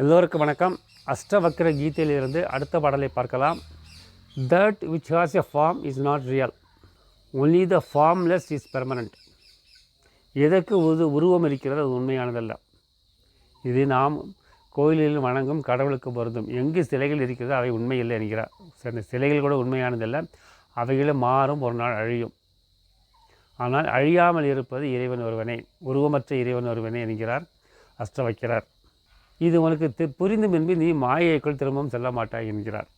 எல்லோருக்கும் வணக்கம். அஷ்டவக்கர கீதையிலிருந்து அடுத்த பாடலை பார்க்கலாம். That which has a form is not real only the formless is permanent எதற்கு உது உருவம் இருக்கிறது? அது உண்மையானதல்ல. இது நாம் கோயிலில் வணங்கும் கடவுளுக்கு பொருந்தும். எங்கு சிலைகள் இருக்கிறதோ அவை உண்மை இல்லை என்கிறார். சில சிலைகள் கூட உண்மையானதல்ல. அவைகளும் மாறும் ஒரு நாள் அழியும். ஆனால் அழியாமல் இருப்பது இறைவன் ஒருவனே உருவமற்ற இறைவன் ஒருவனே என்கிறார் அஷ்டவைக்கிறார் இது உனக்கு புரிந்தும் என்பது பின்பு நீ மாயைக்குள் திரும்பவும் செல்ல மாட்டாய் என்கிறார்.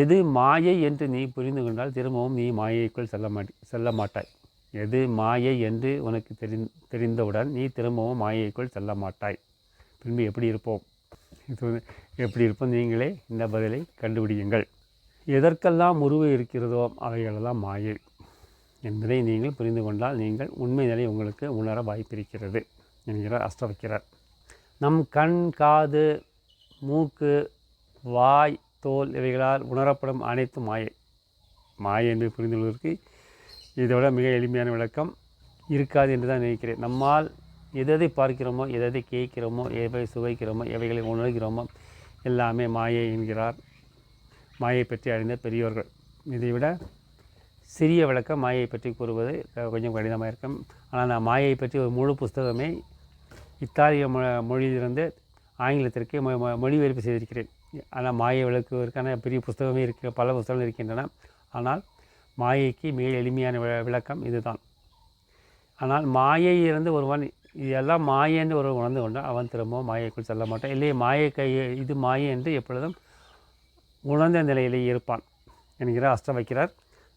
எது மாயை என்று நீ புரிந்து கொண்டால் திரும்பவும் நீ மாயைக்குள் செல்ல மாட்டி செல்ல மாட்டாய். எது மாயை என்று உனக்கு தெரி தெரிந்தவுடன் நீ திரும்பவும் மாயைக்குள் செல்ல மாட்டாய். பின்பு எப்படி இருப்போம்? இது எப்படி இருப்போம் நீங்களே இந்த பதிலை கண்டுபிடியுங்கள். எதற்கெல்லாம் உருவம் இருக்கிறதோ அவைகளெல்லாம் மாயை என்பதை நீங்கள் புரிந்து கொண்டால் நீங்கள் உண்மை நிலை உங்களுக்கு உணர வாய்ப்பிருக்கிறது என்கிறார் அஷ்டவைக்கிறார் நம் கண் காது மூக்கு வாய் தோல் இவைகளால் உணரப்படும் அனைத்து மாயை. மாயை என்று புரிந்து கொள்வதற்கு இதோட மிக எளிமையான விளக்கம் இருக்காது என்று தான் நினைக்கிறேன். நம்மால் எதை பார்க்கிறோமோ எதை கேட்கிறோமோ எவை சுவைக்கிறோமோ எவைகளை உணர்கிறோமோ எல்லாமே மாயை என்கிறார். மாயை பற்றி அறிந்த பெரியோர்கள். இதைவிட சிறிய விளக்கம் மாயை பற்றி கூறுவது கொஞ்சம் கடினமாக இருக்கும். ஆனால் நான் மாயை பற்றி ஒரு முழு புஸ்தகமே இத்தாலிய மொ மொழியிலிருந்து ஆங்கிலத்திற்கு மொ- மொழிபெயர்ப்பு செய்திருக்கிறேன். ஆனால் மாயை விளக்குவதற்கான பெரிய புஸ்தகமே இருக்க பல புஸ்தகங்கள் இருக்கின்றன. ஆனால் மாயைக்கு மிக எளிமையான விளக்கம் இதுதான். ஆனால் மாயை ஒருவன் இதெல்லாம் மாயை என்று ஒருவன் உணர்ந்து கொண்டால் அவன் திரும்பவும் மாயைக்குள் செல்ல மாட்டான். இல்லையே மாயை கை இது மாயை என்று எப்பொழுதும் உணர்ந்த நிலையிலே இருப்பான் என்கிற அஷ்டம் வைக்கிறார்.